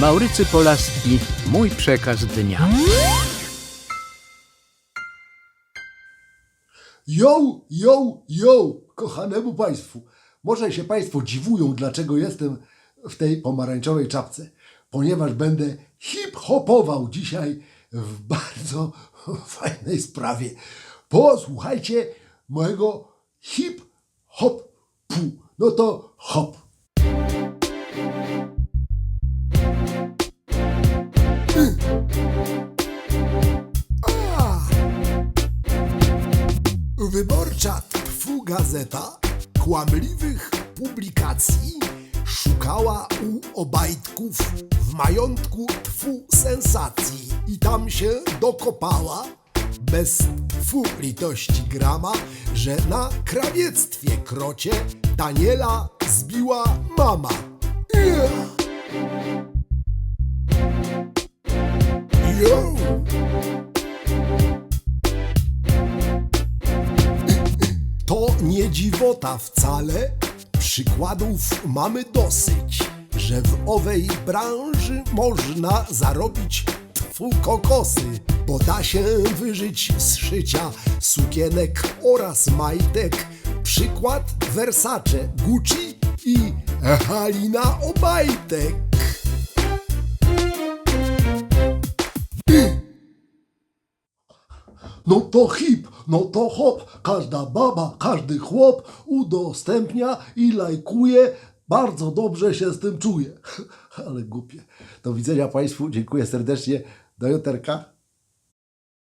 Maurycy Polaski, mój przekaz dnia. Yo, yo, yo, kochanemu Państwu. Może się Państwo dziwują, dlaczego jestem w tej pomarańczowej czapce. Ponieważ będę hip-hopował dzisiaj w bardzo fajnej sprawie. Posłuchajcie mojego hip-hopu. No to hop. Wyborcza Tfu Gazeta kłamliwych publikacji szukała u Obajtków w majątku Tfu sensacji i tam się dokopała bez tfu litości grama, że na krawiectwie krocie Daniela zbiła mama. Nie dziwota wcale, przykładów mamy dosyć, że w owej branży można zarobić tfu kokosy, bo da się wyżyć z szycia sukienek oraz majtek. Przykład Versace, Gucci i Halina Obajtek. No to hip, no to hop. Każda baba, każdy chłop udostępnia i lajkuje. Bardzo dobrze się z tym czuję. Ale głupie. Do widzenia Państwu. Dziękuję serdecznie. Do juterka.